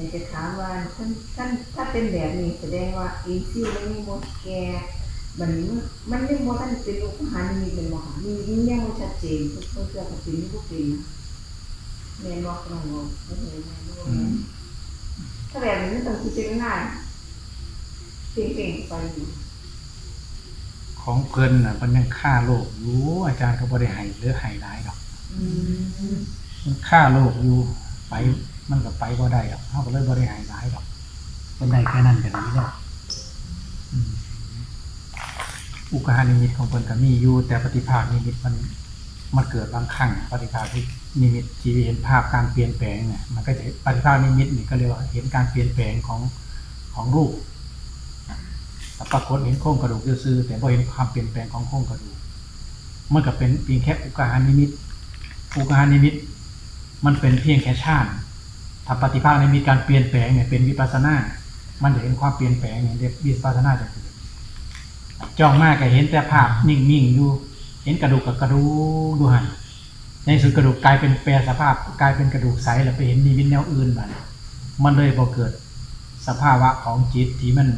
อยากจะถามว่าท่านท่านถ้าเป็นแบบนี้แสดงว่าอินซี่มันมีหมดแก่มันมันไม่หมดท่านเป็นลูกหันมีเป็นว่ามียิ่งยังไม่ชัดเจนทุกคนเชื่อกับสิ่งที่พวกเป็นนะแม่บอกน้องบอกไม่เห็นแม่บอกอืมถ้าแบบนี้ไม่ต้องคิดเป็นง่ายเก่งๆไปอยู่ของเพิ่นน่ะเพิ่นยังฆ่าโลกอยู่อาจารย์ก็บ่ได้ให้หรือให้หลายดอกอืมมันฆ่าโลกอยู่ไป มันก็ไปบ่ได้หรอกเฮาก็เลยบ่ได้ให้หลายดอกเพิ่นได้แค่นั้นก็ดีแล้วอืมอุกหานิมิตของเพิ่นก็มีอยู่แต่ปฏิภาคนิมิตมันมันเกิดบางครั้งปฏิภาคที่นิมิตที่เห็นภาพการเปลี่ยนแปลงเนี่ยมันก็จะปฏิภาคนิมิตนี่ก็เรียกว่าเห็นการเปลี่ยนแปลงของของรูปแต่ปรากฏเห็นโครงกระดูกซื่อๆแต่พอเห็นความเปลี่ยนแปลงของโครงกระดูกมันก็เป็นเพียงแค่อุกหานิมิตอุกหานิมิต มันเป็นเพียงแค่ชาติ ถ้าปฏิภาคในมีการเปลี่ยนแปลงเนี่ยเป็นวิปัสนา มันจะเห็นความเปลี่ยนแปลงเนี่ยเรียกวิปัสนาจะเกิดจ้องมากก็เห็นแต่ภาพนิ่งๆอยู่เห็นกระดูกกับกระดูกดูหันในสุดกระดูกกลายเป็นแปรสภาพกลายเป็นกระดูกใสแล้วไปเห็นนิมิตแนวอื่นบัดมันเลยบ่เกิดสภาวะของจิตที่มัน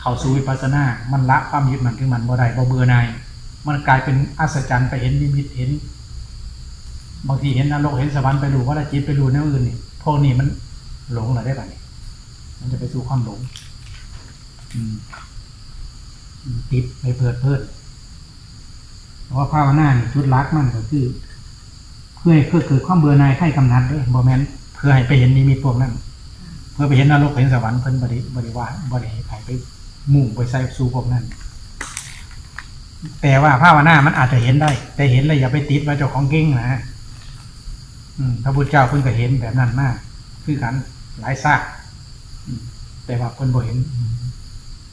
เข้าสู่วิปัสสนา มันละความยึดมันถึงมันบ่ได้บ่เบื่อหน่ายมันกลายเป็นอัศจรรย์ไปเห็นนิมิตเห็น บางทีเห็นนรกเห็นสวรรค์ไปดูว่าละจิตไปดูแนวอื่นนี่ พวกนี้มันหลงอะไรได้ป่ะนี่มันจะไปสู่ความหลงติดไปเพลิดเพลินเพราะว่าภาวนานี่จุดลักมันก็คือ เพื่อให้เพื่อเกิดความเบื่อหน่ายไข้กำนัดด้วยบ่แมนเพื่อให้ไปเห็นนิมิตพวกนั้นเพื่อไปเห็นนรกเห็นสวรรค์เพิ่นบริบริวารบริให้ไปมุ่งไปใส่สู่พวกนั้นแต่ว่าภาวนามันอาจจะเห็นได้ แต่เห็นแล้วอย่าไปติดว่าเจ้าของเก่งนะ พระพุทธเจ้าเพิ่นก็เห็นแบบนั้นมาก คือกันหลายซากแต่ว่าเพิ่นบ่เห็น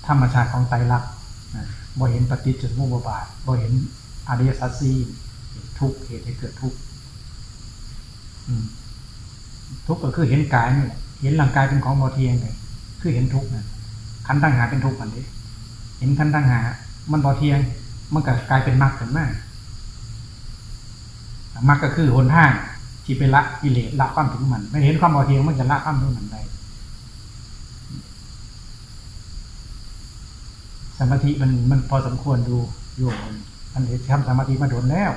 ธรรมชาติของไตรลักษณ์บ่เห็นปฏิจจสมุปบาทบ่เห็นอริยสัจสี่ทุกเหตุให้เกิดทุกข์ทุกก็คือเห็นกายนี่แหละเห็นร่างกายเป็นของบ่เทียงเลยคือเห็นทุกข์นะขันตั้งหาเป็นทุกข์มันดิเห็นขันตั้งหา มันบ่เทียง มันก็กลายเป็นมรรคขึ้นมากมรรคก็คือหนทาง ที่ไปละกิเลสละความถึงมันไม่เห็นความบ่เทียงมันจะละความถึงมันได้สมาธิมันมันพอสมควรดูโยมมันเห็นทำสมาธิมาโดนแล้ว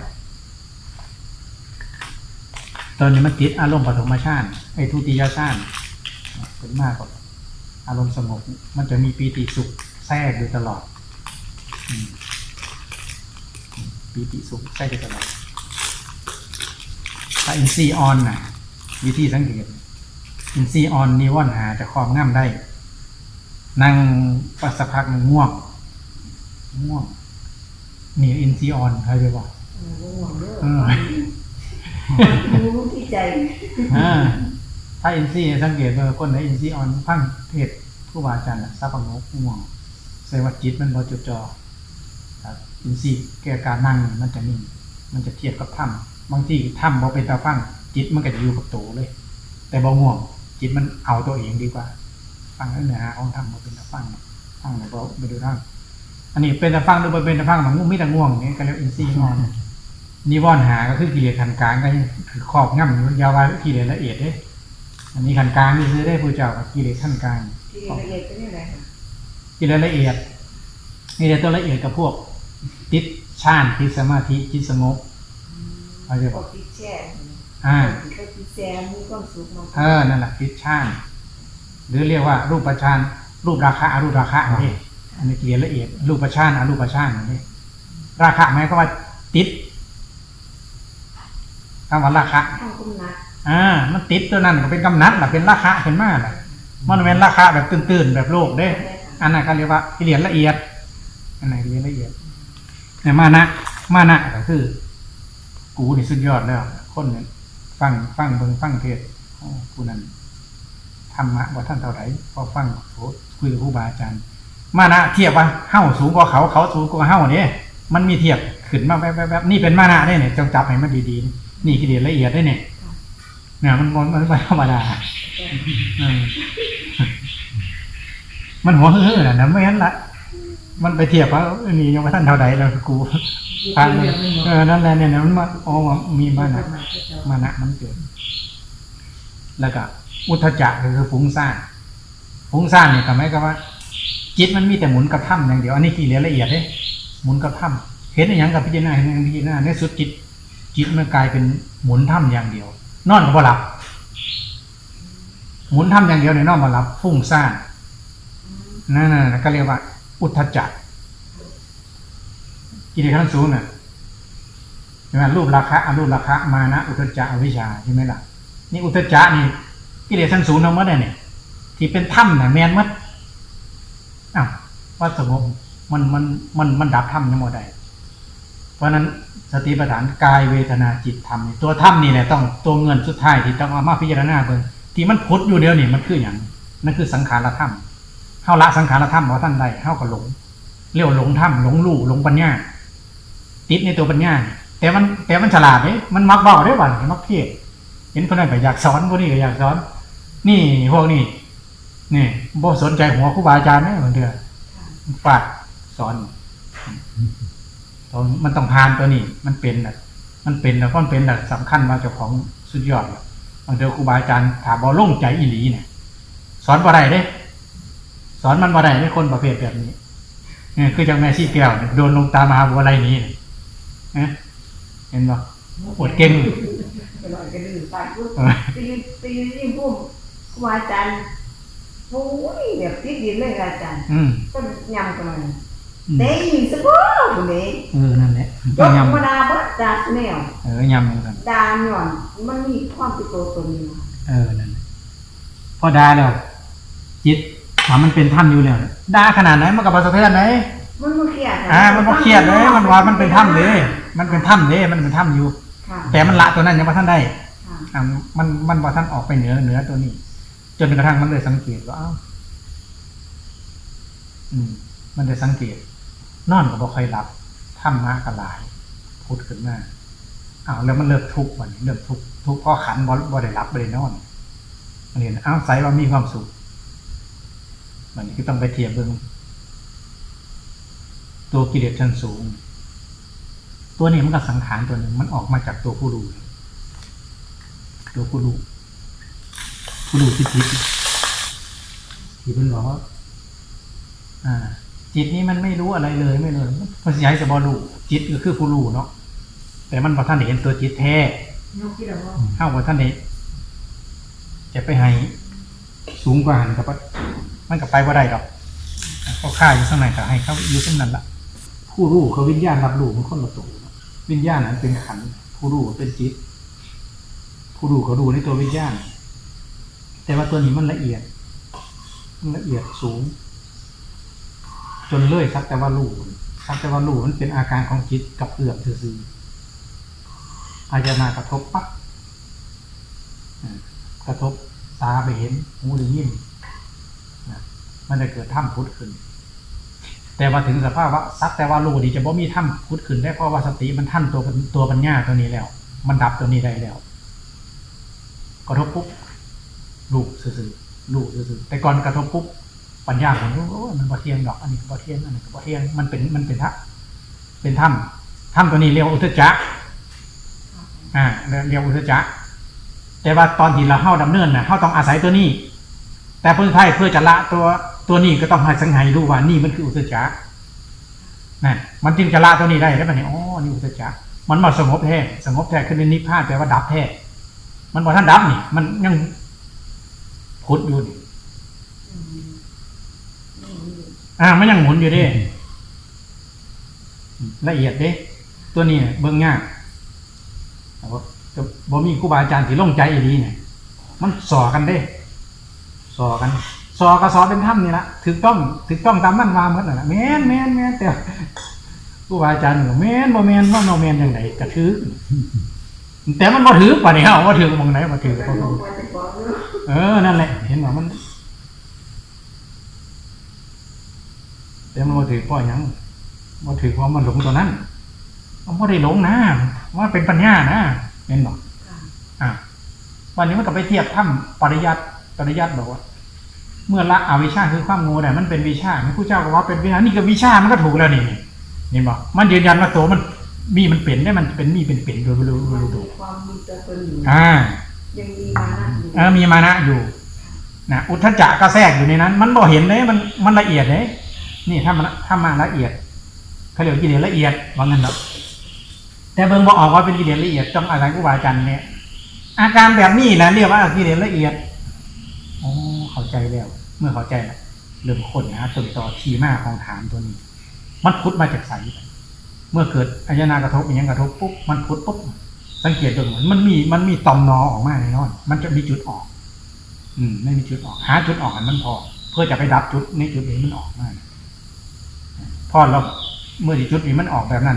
ตอนนี้มันติดอารมณ์ปฐมฌานไอ้ทุติยฌานเป็นมากกว่าอารมณ์สงบมันจะมีปีติสุขแทรกอยู่ตลอดปีติสุขแทรกอยู่ตลอด ถ้าอินทรีย์ออนน่ะ วิธีสังเกต อินทรีย์ออนนิวรณ์หาจะครอบง่ำได้ นั่งปัสสักพักหนึ่งง่วงง่วงนี่อินทรีย์ออนเขาเรียกว่าเออบ่ห่วงเด้อเออรู้ที่ใจอ่าถ้าอินซี่สังเกตว่าคนไหนอินซี่ออนฟังเทศผู้บาอาจารย์น่ะซับปังงกง่วงแสดงว่าจิตมันบ่จดจ่อครับอินซี่แก่การนั่งมันจะนิ่ง มันจะเทียบกับถ้ำ บางทีถ้ำบ่เป็นตาฟังจิตมันก็จะอยู่กับตัวเลย แต่บ่ง่วง จิตมันเอาตัวเองดีกว่า ฟังเนื้อหาของถ้ำบ่เป็นตาฟังฟังแล้วบ่ไปดูนั่งอันนี้เป็นตาฟังหรือบ่เป็นตาฟังมันง่วงมีแต่ง่วงนี่ก็เรียกอินซี่ออนนิวรณ์หาก็คือกิเลสขันกลางก็ยังคือครอบงำอยู่อยาวากิเลสละเอียดเด้อันนี้ขันกลางนี่คือได้ผู้เจ้ากับกิเลสขั้นกลางที่ละเอียดเป็นยังไงคะกิเลสละเอียดกิเลสตัวละเอียดกับพวกติดฌานติดสมาธิจิตสงบ เอาเรียกพวว่ากที่แช่อ่าพวกที่แช่มีความสุขมากเออนั่นแหละติดฌานหรือเรียกว่ารูปฌานรูปราคะอรูปราคะนี่อันนี้กิเลสละเอียด รูปฌานอรูปฌานนี่ราคะหมายความว่าติดคำว่าราคะข้างกุมนัดอ่า มันติดตัวนั้นก็เป็นกำนัดแหละเป็นราคะขึ้นมาแหละมันเป็นราคะแบบตื่นๆแบบโลกเด้ อันนั้นเขาเรียกว่ากิเลสละเอียด อันไหนกิเลสละเอียดเนี่ยมานะ มานะก็คือ กูนี่สุดยอดแล้ว คนเนี่ยฟังฟังเบิ่งฟังเทศน์โอ้ผู้นั้นธรรมะว่าท่านเท่าไหร่พอฟังโอ้คุยกับครูบาอาจารย์ มานะเทียบว่าเฮ้าสูงกว่าเขาเขาสูงกว่าเฮ้าเนี่ยมันมีเทียบขึ้นมาแวบๆๆนี่เป็นมานะได้เนี่ยจงจับให้มันดีๆนี่กิเลสละเอียดได้เนี่ยเนี่ยมันมันมันไม่ธรรมดาเออมันหัวเฮ้อๆน่ะนะไม่งั้นละมันไปเทียบว่าเออนี่ยังไม่ท่านเท่าใดแล้วกู ทางเออนั่นแหละเนี่ยมันมาอ๋อมีมานะมานะมันเกิด แล้วก็อุทจักคือฟุ้งซ่านฟุ้งซ่านเนี่ยก็หมายความว่า จิตมันมีแต่หมุนกับถ้ำอย่างเดียวอันนี้กี่เรียละเอียดเด้หมุนกับถ้ำเห็นอย่างกับพิจารณาเห็นอย่างพิจารณาในสุดจิต จิตมันกลายเป็นหมุนถ้ำอย่างเดียว นอนก็บ่หลับ หมุนถ้ำอย่างเดียวในยนอนบ่หลับฟุ้งซ่านนั่นน่ะก็เรียกว่า อุทจัก กิเลสขั้นสูงน่ะใช่ไหมรูปราคะอรูปราคะมานะ อุทธจักอวิชชาใช่ไหมล่ะนี่อุทธจักนี่กิเลสขั้นสูงทั้งหมดเลยเนี่ยที่เป็นถ้ำน่ะแมนมัดอ้าวว่าสงบมันมันมันมันดับถ้ำทั้งหมดได้เพราะนั้นสติปัฏฐานกายเวทนาจิตธรรมตัวถ้ำนี่แหละต้องตัวเงินสุดท้ายที่ต้องเอามาพิจารณาเบิ่งที่มันพุทธอยู่เดียวนี่มันคืออย่างนั่นคือสังขารธรรมเฮาละสังขารธรรมบ่ท่านใดเฮาก็หลงเรียกหลงธรรมหลงรู้หลงปัญญา ติดในตัวปัญญาแต่มันแต่มันฉลาดเด้มันมักเบ้าได้บ่นี่มักเทศเห็นคนนั้นก็อยากสอนคนนี้ก็อยากสอน นี่พวกนี้นี่บ่สนใจหัวครูบาอาจารย์แม่เหมือนเดิมฝากสอนตรงมันต้องผ่านตัวนี้ มันเป็นน่ะมันเป็นแล้วก็มันเป็นน่ะสำคัญว่าเจ้าของสุดยอดวบางเดียวครูบาอาจารย์ถามบ่ลงใจอีหลีเนี่ยสอนบ่ได้เด้ สอนมันบ่ได้ไม่คนประเภทแบบนี้เนี่ยคือจังแม่ซี่แก้วโดนลงตามหาบัวไรนี้ นี่ยนะเห็นบ่ปวดเก่งไปลอยกระดือไปพูดเออตีตีนี่พุ่มครูอาจารย์โอ้ยแบบติดดินเลยค่ะอาจารย์อืมก็ยำกันเลยอืมเด้ยิงสักบ่คนนี้เออนั่นแหละยต้องกยธรรมดาบ่ดาแนวำเออยำเหมือนกันดาหย่อนมันมีความเป็นตัวตนอยู่เออนั่นแหละพอดาแล้วจิตถามมันเป็นถ้ำอยู่แล้วดาขนาดไหนมันกับประสะเทือนไหนมันบ่เครียดอ่ามันบ่เครียดเลยมันว่ามันเป็นถ้ำเลย มันเป็นถ้ำเลยมันเป็นถ้ำอยู่ ค่ะ แต่มันละตัวนั้นยังไม่ท่านได้ค่ะ อ่ามันมันบ่ท่านออกไปเหนือเหนือตัวนี้ จนกระทั่งมันเลยสังเกตว่าอ้าวอืม มันเลยสังเกต นอนก็บ่ค่อยหลับถ้ำมากระลายพูดขึ้นมาอ้าวแล้วมันเริ่มทุกข์วันนี้เริ่มทุกข์ทุกข์เพราะขันบ่บ่ได้รับบ่ได้นอนมันเห็นอ้าวใสว่ามีความสุขมันนี้ก็ต้องไปเทียบเบิ่งตัวกิเลสชั้นสูง ตัวนี้มันก็สังขารตัวหนึ่งมันออกมาจากตัวผู้รู้ตัวผู้รู้ผู้รู้ที่จิตที่เป็นบอกว่าอ่าจิตนี้มันไม่รู้อะไรเลยไม่เลยมันสิให้จะบอรู้จิตก็คือผู้รู้เนาะแต่มันพอท่านได้เห็นตัวจิตแท้ยกที่เราว่าเข้าว่าท่านได้จะไปให้สูงกว่าหันกับมันกับไปว่าได้ดอกเขาค่าอยู่ข้างในก็ให้เขาอยู่ที่นั่นละผู้รู้เขาวิญญาณรับรู้มันคนละตัวเนาะ วิญญาณนั้นเป็นขันธ์ผู้รู้เป็นจิต ผู้รู้เขาดูในตัววิญญาณ แต่ว่าตัวนี้มันละเอียด มันละเอียดสูง จนเลื่อยสักแต่ว่ารู้สักแต่ว่ารู้มันเป็นอาการของจิตกับเอือบซื่ออาจจะมากระทบปั๊บกระทบตาไปเห็นหูได้ยินมันจะเกิดถ้ำพุทธขึ้น แต่ว่าถึงสภาพว่าสักแต่ว่ารู้ดีจะบ่มีถ้ำพุทธขึ้นได้เพราะว่าสติมันท่านตัวตัวปัญญาตัวนี้แล้ว มันดับตัวนี้ได้แล้วกระทบปุ๊บลูกซื่อๆลูกซื่อๆแต่ก่อนกระทบปุ๊บปัญญาผมรู้โอ้มันบ่เทียงดอก อันนี้บ่เทียงอันนี้บ่เทียงมันเป็นมันเป็นทะเป็นถ้ำถ้ำตัวนี้เรียกว่าอุทจจะอ่าเรียกว่าอุทจจะแต่ว่าตอนที่เราเข้าดำเนินนะเข้าต้องอาศัยตัวนี้ แต่เพื่อไทยเพื่อจะละตัว ตัวนี้ก็ต้องให้สังหารรู้ว่านี่มันคืออุทจจะนั่มันจึงจะละตัวนี้ได้แล้วมันเนี่ยอ๋อนี่อุทจจะมันมาสงบแท้สงบแท้คือนิพพานแปลว่าดับแท้มันบอกท่านดับนี่ มันยังพุดอยู่นี่อ่ามันยังหมุนอยู่ด้ละเอียดเด้ ตัวนี้เนี่ยเบิ่งง่ายแต่ว่าจะบ่มีครูบาอาจารย์ที่ลงใจอีดีเนี่ยมันสอกันเด้ สอกัน อกับสอเป็นถ้ำนี่ละถูกต้องถูกต้องตามมันวาหมดนั่นแหละแม่นแม่นแม่นแต่ครูบาอาจารย์ก็แม่นบ่แม่นว่าบ่แม่นยังไงกระถือแต่มันบ่ถือป่ะนี่เฮาบ่ถือมองไหนบ่ถือแต่บ่ลถืงอไปแต่ก่อนเนอะเออนั่นแหละ เห็นว่ามันแต่มันมาถือพ่อหยังมาถือว่ามันหลงตัวนั้นมันไม่ได้หลงนะว่าเป็นปัญญานะเห็นบอกค่ะอะวันนี้มันก็ไปเทียบถ้ำปริยัติปริยัติบอกว่า เมื่อละอวิชชาคือความโง่เนี่ยมันเป็นวิชาผู้เจ้าก็ว่าเป็นวิชานี่ก็วิชามันก็ถูกแล้วนี่เห็นบอกมันยืนยันว่าตัวมันมีมันเป็นได้มันเป็นมีเป็นเป็นโดยไม่รู้มันรู้มีดูความมีตัวตนอยู่อ่ายังมีมานะอยู่เออมีมานะอยู่นะอุทธจักก็แทรกอยู่ในนั้น มันบ่เห็นเลยมันมันละเอียดเลยนี่ถ้ามันถ้ามาละเอียดเขาเรียกว่ากิเลสละเอียดว่างั้นเนาะแต่เบิ่งบ่ออกว่าเป็นกิเลสละเอียดต้องอาศัยครูบาอาจารย์เนี่ยอาการแบบนี้นะเรียกว่ากิเลสละเอียดโอ้เข้า ใจแล้ว เมื่อเข้าใจแล้วเริ่มค้นหาต้นต่อทีมาของฐานตัวนี้ มันพุดมาจากไสเมื่อเกิดอายนากระทบอหยังกระทบปุ๊บมันพุดปุ๊บสังเกตดูเหมือนมันมีมันมีตอมนอออกมาแน่นอน มันจะมีจุดออก อืมไม่มีจุดออก หาจุดออกมันพอ เพื่อจะไปดับจุดในจุดนี้มันออกมาพอเราเมื่อที่จุดนี้มันออกแบบนั้น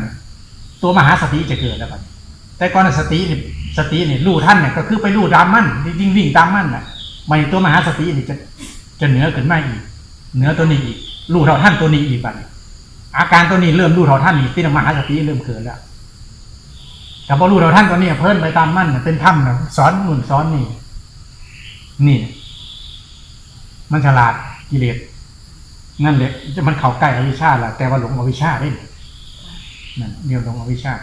ตัวมหาสติจะเกิดแล้วกันแต่ก่อนสติสตินี่รู้ท่านเนี่ยก็คือไปรู้ตามมันวิ่งวิ่งตามมันน่ะ มันตัวมหาสตินี่จะจะเหนือขึ้นมาอีก เหนือตัวนี้อีกรู้เท่าท่านตัวนี้อีกบัดอาการตัวนี้เริ่มรู้เท่าท่านนี่ที่มหาสติเริ่มเกิดแล้วแต่พอรู้เท่าท่านตัวนี้เพิ่นไปตามมันน่ะเป็นถ้ำนะสอนนู่นสอนนี่ นี่ มันฉลาดกิเลสนั่นแหละมันเข้าใกล้อวิชชาละแต่ว่าหลงอวิชชาได้นั่นเดียวหลงอวิชชา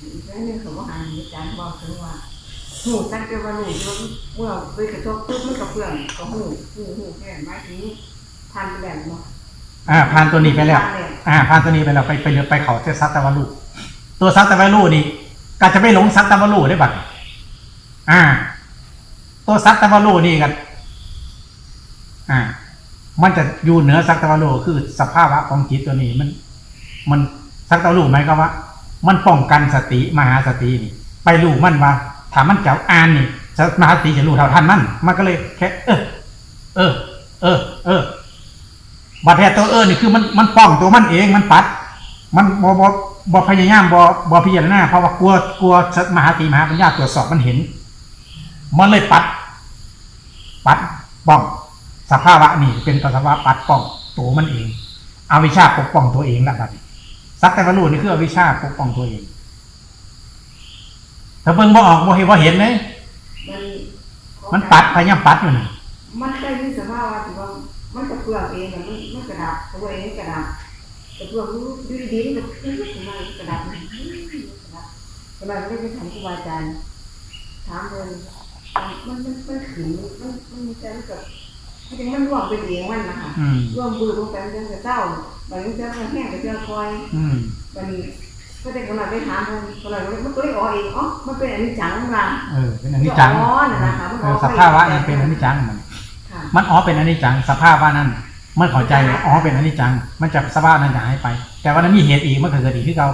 อีกเรื่องหนึงเขาบอกหาอาจารย์บอกถึงว่า หูตั้งแต่ว่าหูเมื่อไปกระทบปุ๊บมันกระเพื่อมก็หูหูหูแค่หมายถึงทันแบบเนาะอ่าผ่านตัวนี้ไปแล้ว อ่าผ่านตัวนี้ไปแล้วไปไปเรือไปเขาเจซัตตวาลูตัวซัตตวาลูนี่ก็จะไม่หลงซัตตวาลูได้บัดอ่า ตัวซัตตวาลูนี่กัน อ่า มันจะอยู่เหนือซัตตวาลูคือสภาวะของจิตตัวนี้มัน มันซัตตวาลูไหมก็ว่า มันป้องกันสติมหาสตินี่ ไปรูมันว่า ถ้ามันจะอ่านนี่มหาสติจะรู้เท่าทันมันมันก็เลยแค่ เออ เออ เออ เออบาดแผลตัวเออนี่คือมันมันป้องตัวมันเองมันปัด มันบอบอบอพยายามบอบอพิจารณาเพราะว่ากลัวกลัวมหาตีมหาปัญญาตรวจสอบมันเห็น มันเลยปัด ปัดป้องสภาวะนี่เป็นสภาวะปัดป้องตัวมันเองอวิชชาปกป้องตัวเองละบัดนี้สักแต่วารู้นี่คืออวิชชาปกป้องตัวเอง ถ้าเบิ่งบ่ออกบ่เห็นบ่เห็นเลยมันมันปัดพยายามปัดอยู่นี่มันได้ยินสภาพว่าถือว่ามันกระเพื่อมเองอะมันมันกระดับตัวเองกระดับกระเพื่อมดูดีๆมันก็ขึ้นมากระดับมันกระดับทำไมไม่ไปถามครูบาอาจารย์ถามเลยมันมันมันขืนมันมันมีใจมันกับมันยังมันร่วงไปเองมันนะคะอืมร่วมมือร่วมกันจะจะเศร้าบางทีจะแห้งจะคอยอืม วันนี้ก็ได้กำลังไปถามมันกำลังมันก็เลยอ๋อเองอ๋อมันเป็นอันนี้จังมาเออเป็นอนิจจังอ๋อนั่นนะคะมันเออ๋ออสภาวะนี่เป็นอนิจจังมันค่ะมันอ๋อเป็นอนิจจังสภาพว่านั้นมันเข้าใจว่าอ๋อเป็นอนิจจัง มันจะสภาพนั้นจะหายไป แต่ว่านั้นมีเหตุอีกมันก็เกิดอีกที่เรา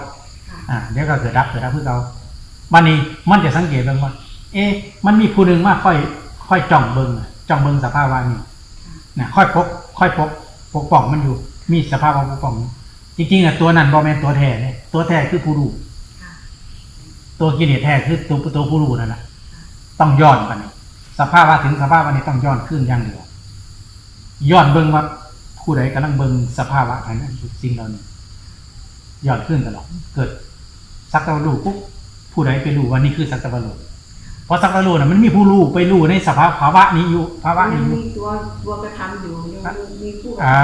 ค่ะอ่าเดี๋ยวก็เกิดดับเกิดดับเพื่อเราวันนี้มันจะสังเกตเบิ่งว่า เอ๊ะมันมีผู้หนึ่งมาค่อย ค่อยจ้องเบิ่งอะจ้องเบิ่งสภาพว่านี่นะค่อยพกค่อยพกปกป้องมันอยู่ มีสภาพว่าปกป้อง จริงๆอะตัวนั้นบอแมนตัวแท้เนี่ยตัวแท้คือผู้รู้ค่ะตัวกิเลสแท้คือตัวตัวผู้รู้นั่นแหละต้องย้อนไปนี่สภาพว่าถึงสภาพวันนี้ต้องย้อนขึ้นอย่างเดียวย้อนเบิ่งว่าผู้ใดกำลังเบิ่งสภาวะอันนั้นสิ่งเหล่านี้ย้อนขึ้นตลอดเกิดสักตะวันรู้ปุ๊บผู้ใดไปรู้ว่านี่คือสักตะวันรู้เพราะสักตะวันรู้น่ะมันมีผู้รู้ไปรู้ในสภาพภาวะนี้อยู่ภาวะยันี้งอยู่มีตัวตัวกระทำอยู่ยังมีผู้อ่า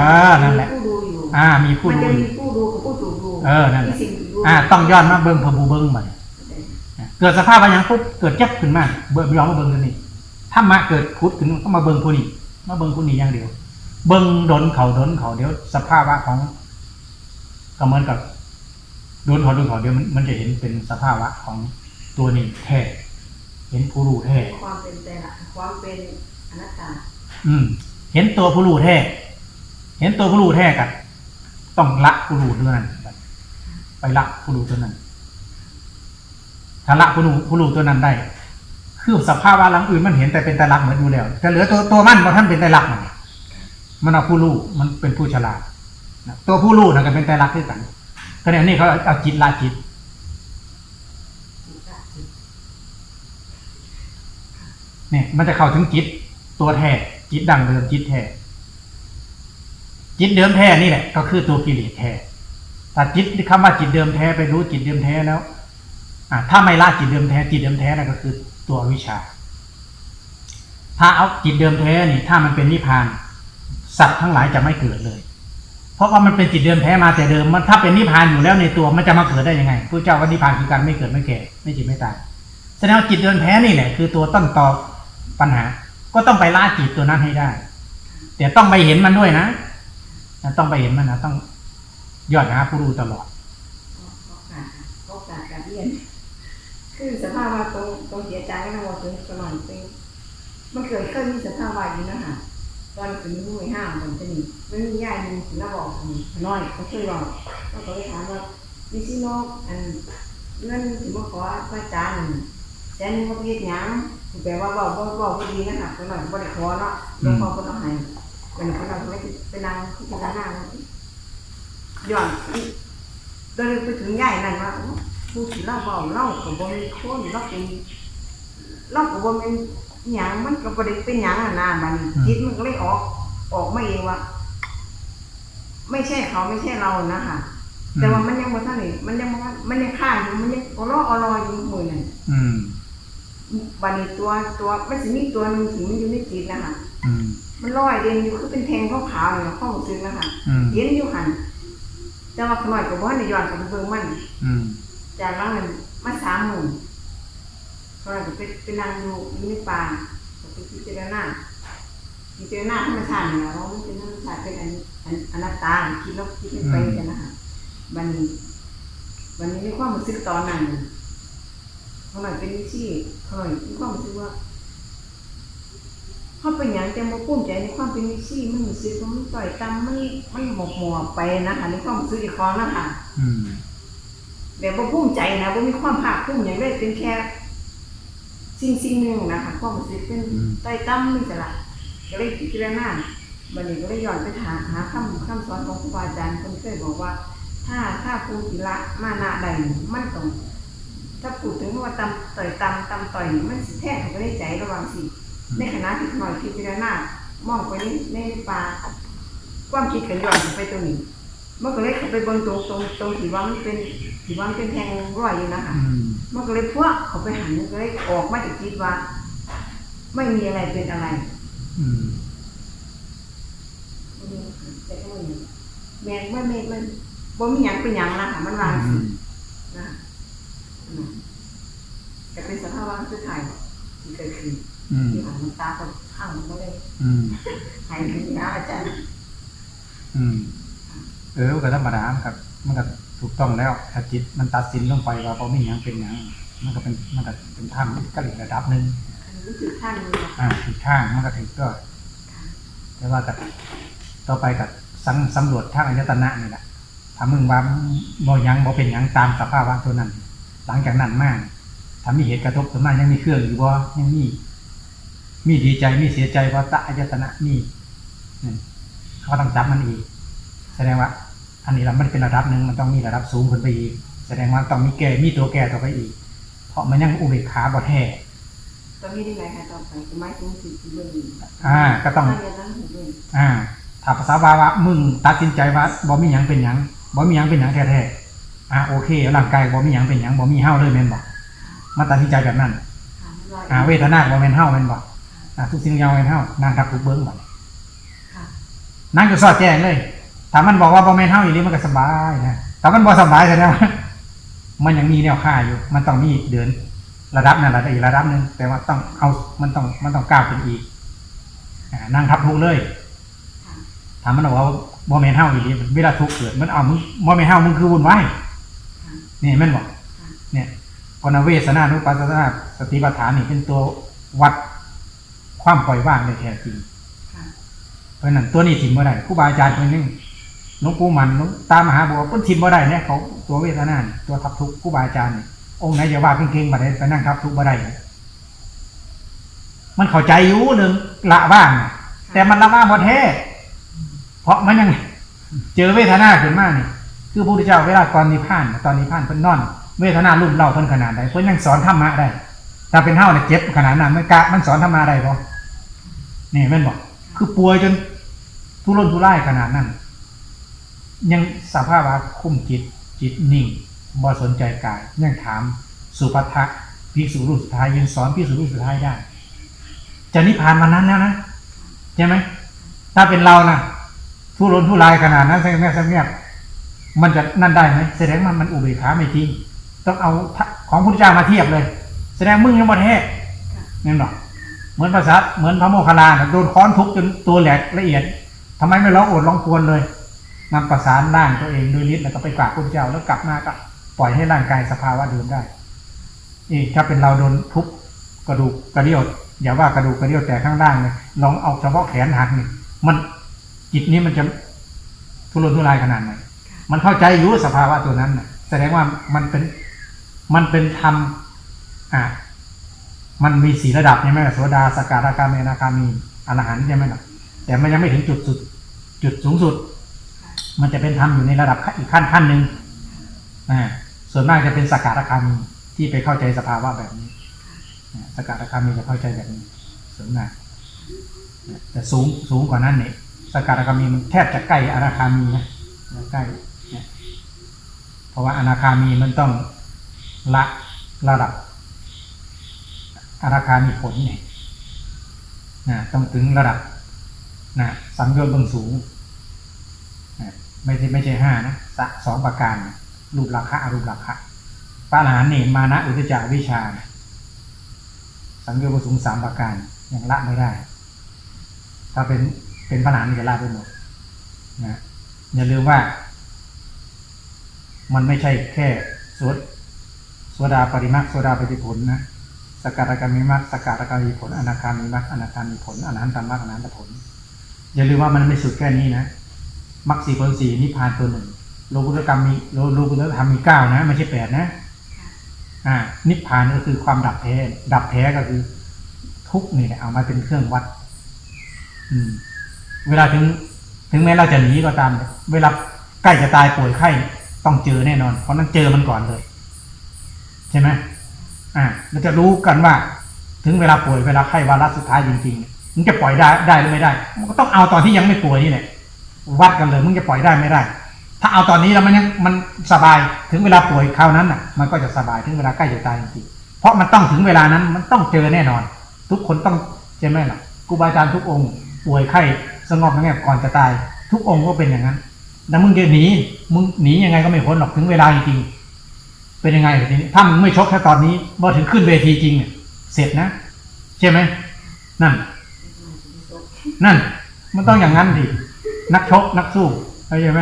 นั่นแหละมีผู้ดูอยู่ อ่า มีผู้มันรู้จะอมียู่ผู้ดูกับผู้ถูกดูเออนั่นแหละมีสิ่งถูกดูอ่า ต้องย้อนมาเบิ่งพระบูเบิ่งมันเกิดสภาพอะไรอย่างปุ๊บเกิดเจ็บขึ้นมาเบิ่งย้อนมาเบิ่งตัวนี้ถ้ามาเกิดพุทธขึ้นก็มาเบิ่งผู้นี้มาเบิ่งผู้นี้อย่างเดียว เบิ่งดนเขาดนเขาเดี๋ยว สภาวะของก็เหมือนกับดนเขาดนเขาเดี๋ยวมันมันจะเห็นเป็นสภาวะของตัวนี้แท้เห็นผู้รู้แท้ ความเป็นแต่ละความเป็นอนัตตาอืม เห็นตัวผู้รู้แท้ เห็นตัวผู้รู้แท้กัน ต้องละผู้รู้ตัวนั้นไปละผู้รู้ตัวนั้นถ้าละผู้รู้ผู้รู้ตัวนั้นได้ คือสภาพว่าหลังอื่นมันเห็นแต่เป็นแต่ลักเหมือนอยู่แล้วแต่เหลือตัวตัวมันเพราท่านเป็นแต่ลักมันมันเอาผู้รู้มันเป็นผู้ฉลาดตัวผู้รู้นะก็เป็นแต่ลักด้วยกันก็เนี่ยนี่เขาเอาจิตละจิตเนี่ยมันจะเข้าถึงจิตตัวแท้จิตดังเดิมจิตแท้ จิตเดิมแท้นี่แหละ ก็คือตัวกิเลสแท้ถ้าจิตคำว่าจิตเดิมแท้ไปรู้จิตเดิมแท้แล้วอ่าถ้าไม่ละจิตเดิมแท้จิตเดิมแท้นั่นก็คือตัววิชา ถ้าเอาจิตเดิมแท้นี่ถ้ามันเป็นนิพพานสัตว์ทั้งหลายจะไม่เกิดเลย เพราะว่ามันเป็นจิตเดิมแท้มาแต่เดิมมันถ้าเป็นนิพพานอยู่แล้วในตัวมันจะมาเกิดได้ยังไงพระเจ้าว่านิพพานคือการไม่เกิดไม่แก่ ไม่จ็บไม่ตายแสดงว่าจิตเดินแพ้นี่แหละคือตัวต้นตอปัญหา ก็ต้องไปล่าจิตตัวนั้นให้ได้ แต่ต้องไปเห็นมันด้วยนะ นะต้องไปเห็นมันนะต้องยอดหาผู้รู้ตลอดโอกาสโอกาสการเรียน คือสภาพว่าตรงตรงเสียใจก็ต้องว่าตรงตลอดเป็นมันเกิดขึ้นมีสภาพว่าอยู่นะคะตอนเป็นมือห้ามมันจะนี่มันมีญาติหนึ่งถึงแล้วบอกน้อยเขาเคยบอกเขาก็เลยถามว่ามีซิโนกอันเงินถึงมาขอพระอาจารย์แสนนึงว่าเพียรหยังแปลว่าบอกบอกบอกพอดีนะคะคนหน่อยบ่ได้ขอเนาะหลวงพ่อคนเอาให้ เป็นคนเราไม่เป็นนางพิจารณาย้อนโดยไปถึงใหญ่นั่นว่าผู้ที่เราบอกเล่ากับบ่มีคนเราเป็นเรากับบ่เป็นหยังมันก็บ่ได้เป็นหยังอะนะมันจิตมันก็เลยออก ออกมาเองว่าไม่ใช่เขาไม่ใช่เรานะค่ะ แต่ว่ามันยังบ่ทันนี่มันยังบ่มันยังข้างอยู่มันยังอรออรออยู่มือนั่นอืมวันนี้ตัวตัวมันสิมีตัวหนึงที่มันอยู่ในจิตนะคะอืม มันลอยเด่นอยู่คือเป็นแทงขาวๆอยู่ในข้อมูลซึ้งนะคะอืมเย็นอยู่หันแต่ว่าขน่อยกับว่าในย้อนกับเบิ่งมันอืมจากนั้นมันมาสามหมื่นขน่อยก็เป็นเป็นนางอยู่อยู่ในป่าก็เป็นพิจารณาพิจารณาธรรมชาติเนี่ยเราไม่เป็นธรรมชาติเป็นอันอันอนัตตาคิดแล้วคิดไม่ไปกันนะคะวันนี้วันนี้ในความรู้สึกตอนนั้นขน่อยเป็นวิธีขน่อยมีความรู้สึกว่า เขาเป็นอย่างแต่มาปุ้มใจในความเป็นมิซี่มันรู้สึกว่ามันต่อยตำมันมันหมกหมวไปนะคะในความรู้สึกอีกครั้งนะคะอืมแบบว่าปุ้มใจนะว่ามีความภาคภูมิอย่างได้เป็นแค่สิ่งสิ่งหนึ่งนะคะความรู้สึกเป็นต่อยตำนี่สละก็เลยพิจารณาบันนี้ก็เลยย้อนไปถามหาคำคำสอนของครูบาอาจารย์คนเคยบอกว่า ถ้าถ้าภูติละมานาใดมันต้องถ้าพูดถึงว่าตำต่อยตำตำต่อยนี่มันสิแท้เขาก็ได้ใจระหว่างสิ ในขณะที่หน่อยพิจารณามองไปในในป่าความคิดกันย้อนไปตรงนี้มันก็เลยเข้าไปเบิ่งตรงตรงตรงที่ว่ามันเป็นที่ว่ามันเป็นแทงร้อยอยู่นะคะอืมมันก็เลยพวกเขาไปหันมันก็เลยออกมาจากจิตว่า ไม่มีอะไรเป็นอะไรอืมแต่ก็ไม่มีแม่ไม่ไม่มันบ่มีหยังเป็นหยังนะคะมันวางอืสิมนะอืมแต่เป็นสภาพว่างคือถ่ายที่เกิดขึ้นอืมที่หั นมันตาคนข้างมันก็เลยอืมหายไปนะอาจารย์อืมเออก็ธรรมดามันก็มันก็ถูกต้องแล้วถ้าจิตมันตัดสินลงไปว่าพอมีหยังเป็นหยังมันก็เป็นมันก็เป็นธรรมก็อีกระดับหนึ่งรู้สึกท่านนี้นะอ่าถูกข้างมันก็ถึงก็แต่ว่ากับต่อไปกับสังสำรวจทางอายตนะนี่แหละถ้ามึงว่าบ่หยังบ่เป็นหยังตามสภาวะตัวนั้น หลังจากนั้นมากถ้ามีเหตุกระทบขึ้นมายังมีเครื่องอยู่บ่ยังมี มีดีใจมีเสียใจว่าตะอายตนะมีนี่เขาก็ต้องจับมันอีก แสดงว่า อันนี้เรามันเป็นระดับหนึ่งมันต้องมีระดับสูงขึ้นไปอีก แสดงว่าต้องมีแก่มีตัวแก่ต่อไปอีก เพราะมันยังอุเบกขาบ่แท้ตอนนี้ได้ไงคะต่อไปจะไม่ถึงสี่เรื่องนี้อ่า ก็ต้องเรียนตั้งหกเรื่องอ่าถ้าภาษาบาว่ามึงตัดสินใจว่าบ่มีหยังเป็นหยังบ่มีหยังเป็นหยังแท้ๆอ่าโอเคร่างกายบ่มีหยังเป็นหยังบ่มีเฮาเลยแม่นบ่มาตัดสินใจแบบนั้น อ่า เวทนาบ่แม่นเฮาแม่นบ่อ่า ทุกสิ่งอย่างแม่นเฮานางทับทุกเบิ่งบ่ค่ะนางก็สอดแจ้งเลยถ้ามันบอกว่าบ่แม่นเฮาอีหลีมันก็สบายนะถ้ามันบ่สบายแสดงว่ามันยังมีแนวค่าอยู่ มันต้องมีเดิน ระดับนั้นระดับอีกระดับหนึงแต่ว่าต้องเอามันต้องมันต้องก้าวขึ้นอีกอ่านั่งทับทุกข์เลยค่ะถามมันบอกว่าบ่แม่นเฮาอีหลีเวลาทุกข์เกิด มันเอามึงบ่แม่นเฮามึงคือวุ่นวายค่ะนี่แม่นบอกเนี่ยปนเวสนานุปัสสนาสติปัฏฐานนี่เป็นตัววัด ความปล่อยวางในแท้จริงค่ะเพราะฉะนั้นตัวนี้ทิมบ่ได้ครูบาอาจารย์คนหนึงหลวงปู่มันหลวงตามหาบัวเพิ่นทิมบ่ได้เนี่ยเขาตัวเวทนานี่ตัวทับทุกข์ครูบาอาจารย์นี่องค์ไหนจะว่าเก่งๆบ่ได้ไปนั่งทับทุกข์บ่ได้มันเข้าใจอยู่หนึ่งละบ้างแต่มันละบ้างบ่แท้เพราะมันยังเจอเวทนาขึ้นมานี่คือพระพุทธเจ้าเวลาตอนนิพพานน่ะตอนนิพพานเพิ่นนอน เวทนารุ่มเล่าเพิ่นขนาดใดเพิ่นยังสอนธรรมะได้ถ้าเป็นเฮาเนี่ยเจ็บขนาดนั้นมันกะมันสอนธรรมะได้บ่ นี่แม่นบอก คือป่วยจนทุรนทุรายขนาดนั้น ยังสภาพว่าคุ้มจิตจิตนิ่งบ่สนใจกายยังถามสุปัฏฐะภิกษุรูปสุดท้ายยังสอนภิกษุรูปสุดท้ายได้ จะนิพพานวันนั้นแล้วนะใช่ไหมถ้าเป็นเรานะทุรนทุรายขนาดนั้นแสงแม่แสงเงียบมันจะนั่นได้ไหมแสดงว่ามันอุเบกขาไม่จริงต้องเอาของพุทธเจ้ามาเทียบเลย แสแสดงมึงยังบ่แท้เนี่ยหรอก เหมือนภาษาเหมือนพระโมคคัลลานะโดนค้อนทุบจนตัวแหลกละเอียดทำไมไม่ร้องโอดร้องควรเลยนำประสานร่างตัวเองโดยฤทธิ์แล้วก็ไปกราบพระเจ้าแล้วกลับมาก็ปล่อยให้ร่างกายสภาวะเดิมได้นี่ถ้าเป็นเราโดนทุบกระดูกกระเดี่ยวอย่าว่ากระดูกกระเดี่ยวแต่ข้างล่างเลยลองเอาเฉพาะแขนหักนี่มันจิตนี้มันจะทุรนทุรายขนาดไหนมันเข้าใจอยู่สภาวะตัวนั้นน่ะแสดงว่ามันเป็นมันเป็นธรรมอะ มันมีสีระดับใช่ไหมล่ะโสดาสกทาคามีนาคามีอรหันต์ใช่ไหมล่ะแต่มันยังไม่ถึงจุดสุด จุดสูงสุด มันจะเป็นธรรมอยู่ในระดับอีกขั้นขั้นหนึ่งอ่าส่วนมากจะเป็นสกทาคามีที่ไปเข้าใจสภาวะแบบนี้อ่าสกาคามีจะเข้าใจแบบนี้ส่วนมากแต่สูงสูงกว่านั้นเนี่ยสกทาคามีมันแทบจะใกล้อนาคามีนะใกล้เนี่ยเพราะว่าอนาคามีมันต้องละระดับ อนาคามีผลเนี่ยนะต้องถึงระดับนะสังโยชน์เบื้องสูงนะไม่ใช่ไม่ใช่ห้านะสองประการนะรูปราคะอรูปราคะพระอรหันต์นี่มานะอุตจาวิชานะสังโยชน์เบื้องสูงสามประการยังละไม่ได้ ถ้าเป็นเป็นพระอรหันจะละได้หมดนะอย่าลืมว่า มันไม่ใช่แค่สวดสวดาปริมักสวดาปฏิผลนะ สกัดกรรมิมักสกัดกรรมีผลอนาคามีมรักอนาคามีผลอนันตมรักอนันตผล อย่าลืมว่ามันไม่สุดแค่นี้นะมรักสี่ผลสี่นิพพานตัวหนึ่งโลกุตกรรมมีโลโลกุตธรรมมีเก้านะไม่ใช่แปดนะ อ่า นิพพานก็คือความดับแท้ดับแท้ก็คือ ทุกข์นี่แหละเอามาเป็นเครื่องวัด อืม เวลาถึง ถึงแม้เราจะหนีก็ตาม เวลาใกล้จะตายป่วยไข้ต้องเจอแน่นอน เพราะนั้นเจอมันก่อนเลย ใช่ไหม อ่าเราจะรู้กันว่า ถึงเวลาป่วยเวลาไข้วาระสุดท้ายจริงๆ มึงจะปล่อยได้ได้หรือไม่ได้ มันก็ต้องเอาตอนที่ยังไม่ป่วยนี่แหละวัดกันเลยมึงจะปล่อยได้ไม่ได้ ถ้าเอาตอนนี้แล้วมันยังมันสบายถึงเวลาป่วยคราวนั้นน่ะ มันก็จะสบายถึงเวลาใกล้จะตายจริงๆเพราะมันต้องถึงเวลานั้นมันต้องเจอแน่นอน ทุกคนต้องใช่ไหมล่ะครูบาอาจารย์ทุกองค์ ป่วยไข้สงบแล้วเนี่ยก่อนจะตาย ทุกองค์ก็เป็นอย่างนั้นแล้วมึงจะหนีมึงหนียังไงก็ไม่พ้นหรอกถึงเวลาจริงๆ เป็นยังไงทีนี้ถ้ามึงไม่ชกแค่ตอนนี้พอถึงขึ้นเวทีจริงเนี่ยเสร็จนะ ใช่ไหมนั่น นั่น มันต้องอย่างนั้นดินักชกนักสู้เข้าใจไหม